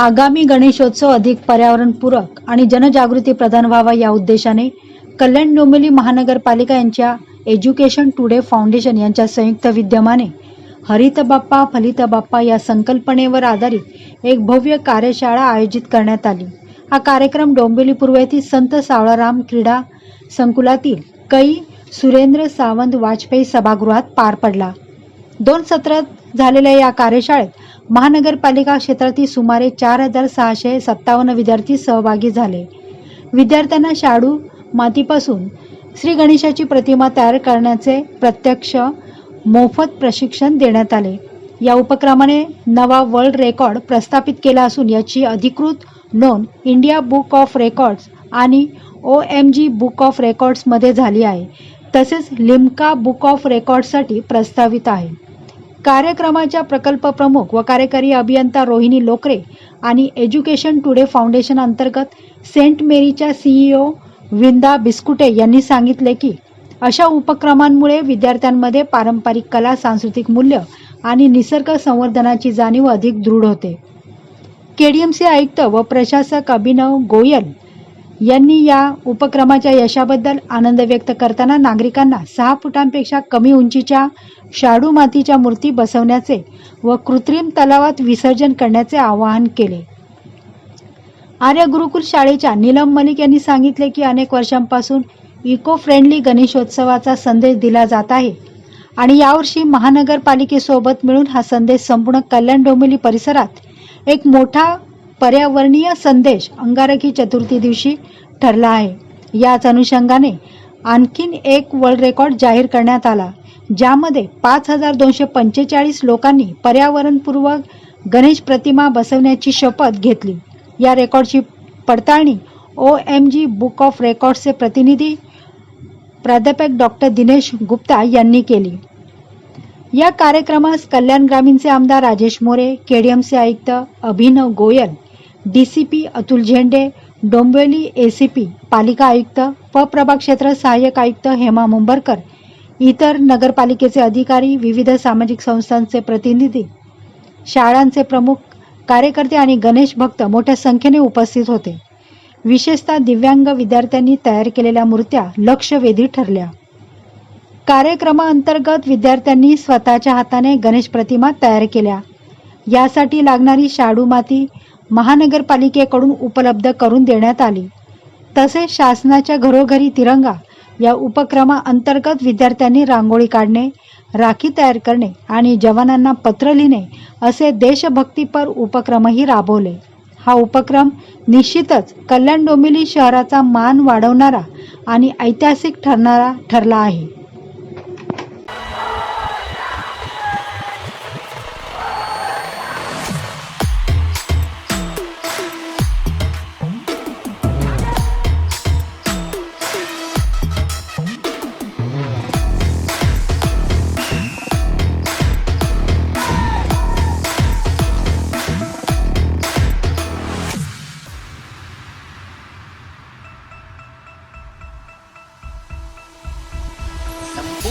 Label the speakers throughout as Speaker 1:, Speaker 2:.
Speaker 1: आगामी गणेशोत्सव अधिक पर्यावरणपूरक आणि जनजागृती प्रदान व्हावा या उद्देशाने कल्याण डोंबिवली महानगरपालिका यांच्या एज्युकेशन टुडे फाउंडेशन यांच्या संयुक्त विद्यमाने हरित बाप्पा फलित बाप्पा या संकल्पनेवर आधारित एक भव्य कार्यशाळा आयोजित करण्यात आली. हा कार्यक्रम डोंबिवली पूर्व येथील संत सावळाराम क्रीडा संकुलातील कै सुरेंद्र सावंत वाजपेयी सभागृहात पार पडला. दोन सत्रात झालेल्या या कार्यशाळेत महानगरपालिका क्षेत्रातील सुमारे चार हजार सहाशे सत्तावन्न विद्यार्थी सहभागी झाले. विद्यार्थ्यांना शाडू मातीपासून श्री गणेशाची प्रतिमा तयार करण्याचे प्रत्यक्ष मोफत प्रशिक्षण देण्यात आले. या उपक्रमाने नवा वर्ल्ड रेकॉर्ड प्रस्थापित केला असून याची अधिकृत नोंद इंडिया बुक ऑफ रेकॉर्ड्स आणि O M G book of रेकॉर्ड्समध्ये झाली आहे. तसेच लिम्का बुक ऑफ रेकॉर्ड्ससाठी प्रस्तावित आहे. कार्यक्रमाच्या प्रकल्प प्रमुख व कार्यकारी अभियंता रोहिणी लोकरे आणि एज्युकेशन टुडे फाउंडेशन अंतर्गत सेंट मेरीच्या सीईओ विंदा बिस्कुटे यांनी सांगितले की अशा उपक्रमांमुळे विद्यार्थ्यांमध्ये पारंपरिक कला सांस्कृतिक मूल्य आणि निसर्ग संवर्धनाची जाणीव अधिक दृढ होते. केडीएमसी आयुक्त व प्रशासक अभिनव गोयल यांनी या उपक्रमाच्या यशाबद्दल आनंद व्यक्त करताना नागरिकांना सहा फुटांपेक्षा कमी उंचीच्या शाडू मातीच्या मूर्ती बसवण्याचे व कृत्रिम तलावात विसर्जन करण्याचे आवाहन केले. आर्य गुरुकुल शाळेच्या नीलम मलिक यांनी सांगितले की अनेक वर्षांपासून इको फ्रेंडली गणेशोत्सवाचा संदेश दिला जात आहे आणि यावर्षी महानगरपालिकेसोबत मिळून हा संदेश संपूर्ण कल्याण डोंबिवली परिसरात एक मोठा पर्यावरणीय संदेश अंगारकी चतुर्थी दिवशी ठरला आहे. याच अनुषंगाने आणखीन एक वर्ल्ड रेकॉर्ड जाहीर करण्यात आला ज्यामध्ये पाच हजार दोनशे पंचेचाळीस लोकांनी पर्यावरणपूर्वक गणेश प्रतिमा बसवण्याची शपथ घेतली. या रेकॉर्डची पडताळणी O M G book of रेकॉर्ड्सचे प्रतिनिधी प्राध्यापक डॉक्टर दिनेश गुप्ता यांनी केली. या कार्यक्रमास कल्याण ग्रामीणचे आमदार राजेश मोरे केडीएमचे आयुक्त Abhinav Goyal D C P Atul Zende Dombivli A C P पालिका आयुक्त व प्रभाग क्षेत्र सहाय्यक आयुक्त हेमा मुंबरकर इतर नगरपालिकेचे अधिकारी विविध सामाजिक संस्थांचे प्रतिनिधी शाळांचे प्रमुख कार्यकर्ते आणि गणेश भक्त मोठ्या संख्येने उपस्थित होते. विशेषतः दिव्यांग विद्यार्थ्यांनी तयार केलेल्या मूर्त्या लक्षवेधी ठरल्या. कार्यक्रमाअंतर्गत विद्यार्थ्यांनी स्वतःच्या हाताने गणेश प्रतिमा तयार केल्या. यासाठी लागणारी शाडू माती महानगरपालिकेकडून उपलब्ध करून देण्यात आली. तसेच शासनाच्या घरोघरी तिरंगा या उपक्रमाअंतर्गत विद्यार्थ्यांनी रांगोळी काढणे राखी तयार करणे आणि जवानांना पत्र लिहिणे असे देशभक्तीपर उपक्रमही राबवले. हा उपक्रम निश्चितच कल्याण डोंबिवली शहराचा मान वाढवणारा आणि ऐतिहासिक ठरणारा ठरला आहे.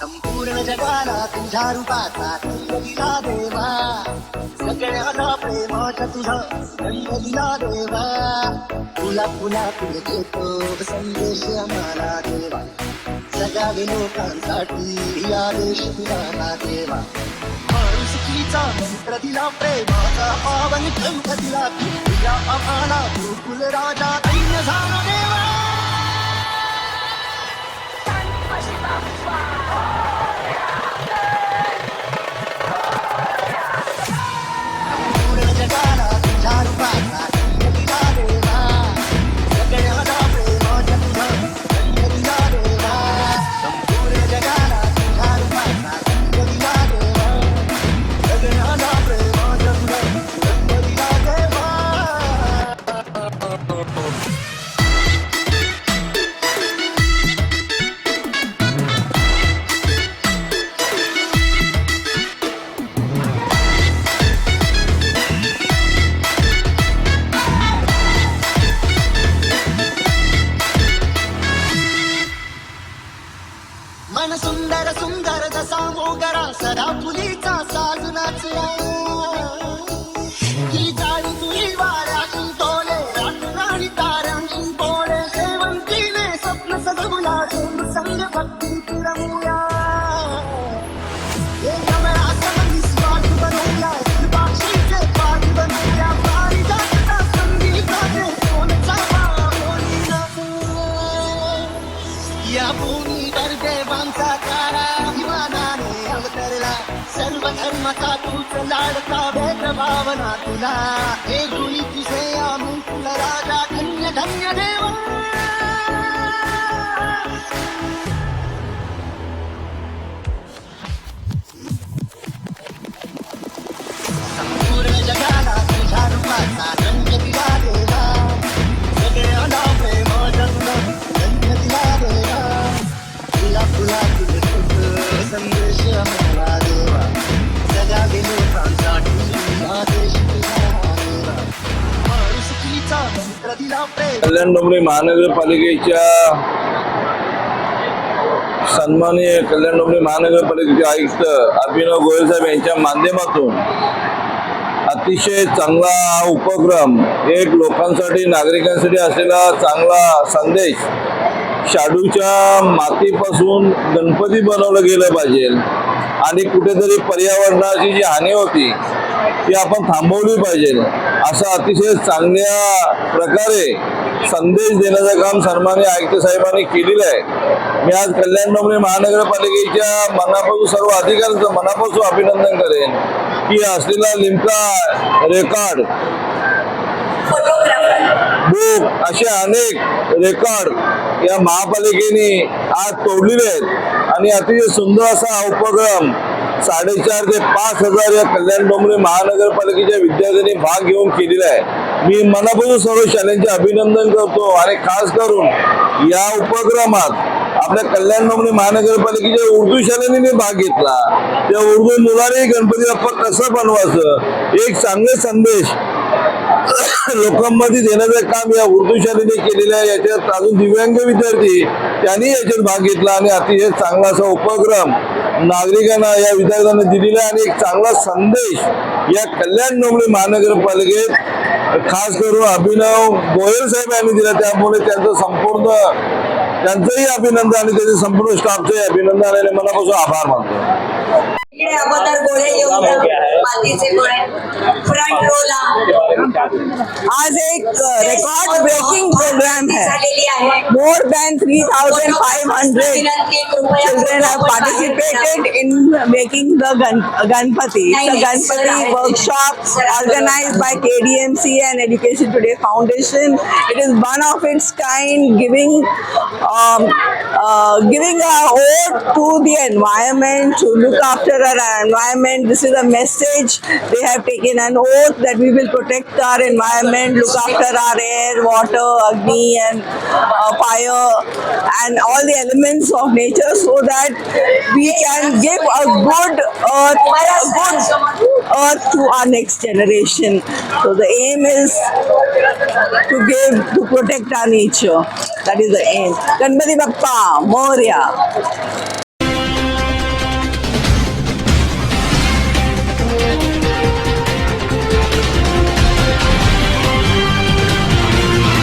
Speaker 2: संपूर्ण जगाला तुझ्या रूपाचा दिला देवा. सगळ्याला प्रेमाच्या तुझा सुगंध दिला देवा. तुला पुन्हा तुला देतो संदेश आम्हाला देवा. सगळ्या लोकांसाठी या देश दिला देवा. माणुसकीचा मंत्र दिला प्रेमाचा पावन कंठ दिला तुझ्या आम्हाला गुरुकुल राजा दैन्य झाला देवा. पूर्ण या भूमी देवांचा तारा विमानाने अवतरला सर्व धर्माचा तूच लाडका भेदभावना तुला। हे गुणी तुझे आम्ही तुला राजा धन्य धन्य देवा। संपूर्ण जगाला तुझ्या रूपाचा रंग
Speaker 3: कल्याण डोंबरी महानगरपालिकेच्या सन्माननीय कल्याण डोंबरी महानगरपालिकेचे आयुक्त अभिनव गोयल साहेब यांच्या माध्यमातून अतिशय चांगला हा उपक्रम एक लोकांसाठी नागरिकांसाठी असलेला चांगला संदेश शाडूच्या मातीपासून गणपती बनवलं गेलं पाहिजे. आणि कुठेतरी पर्यावरणाची जी हानी होती ती आपण थांबवली पाहिजे. असा अतिशय चांगल्या प्रकारे संदेश देण्याचं काम सन्मान्य आयुक्त साहेबांनी केलेलं आहे. मी आज कल्याण डोंबरी महानगरपालिकेच्या मनापासून सर्व अधिकाऱ्यांचं मनापासून अभिनंदन करेन की असलेला लिमका रेकॉर्ड बुक असे अनेक रेकॉर्ड या महापालिकेने आज तोडलेले आहेत. आणि अतिशय सुंदर असा उपक्रम साडेचार ते पाच हजार या कल्याण डोंबरे महानगरपालिकेच्या विद्यार्थ्यांनी भाग घेऊन केलेला आहे. मी मनापासून सर्व शाळांचे अभिनंदन करतो आणि खास करून या उपक्रमात आपल्या कल्याण डोंबरे महानगरपालिकेच्या उर्दू शाळांनी भाग घेतला. त्या उर्दू मुलाने गणपती बाप्पा कसं बनवायचं? एक चांगले संदेश लोकांमध्ये देण्याचं काम या उर्दू शाळेने केलेलं आहे. याच्यात अजून दिव्यांग विद्यार्थी त्यांनी याच्यात भाग घेतला आणि अतिशय चांगला असा उपक्रम नागरिकांना या विद्यार्थ्यांना दिलेला आहे आणि एक चांगला संदेश या कल्याण डोंबिवली महानगरपालिकेत खास करून अभिनव गोयल साहेब यांनी दिला. त्यामुळे त्यांचं संपूर्ण त्यांचंही अभिनंदन आणि त्याचे संपूर्ण स्टाफचंही अभिनंदन आणि मनापासून आभार मानतो.
Speaker 4: अगोदर गोळे फ्रंट रोला।
Speaker 5: आज एक रेकॉर्ड ब्रेकिंग प्रोग्राम है। More
Speaker 4: than three
Speaker 5: thousand five hundred participated in making the Ganpati
Speaker 4: Ganpati
Speaker 5: workshop organize by K D M C and education today foundation it is one of its kind giving uh, giving a ode to the environment to look after our environment. This is a message they have taken an oath that we will protect our environment, look after our air, water, agni, and uh, fire, and all the elements of nature, so that we can give a good earth, a good earth to our next generation. So the aim is to give, to protect our nature. That is the aim. Ganpati Bappa, Moria.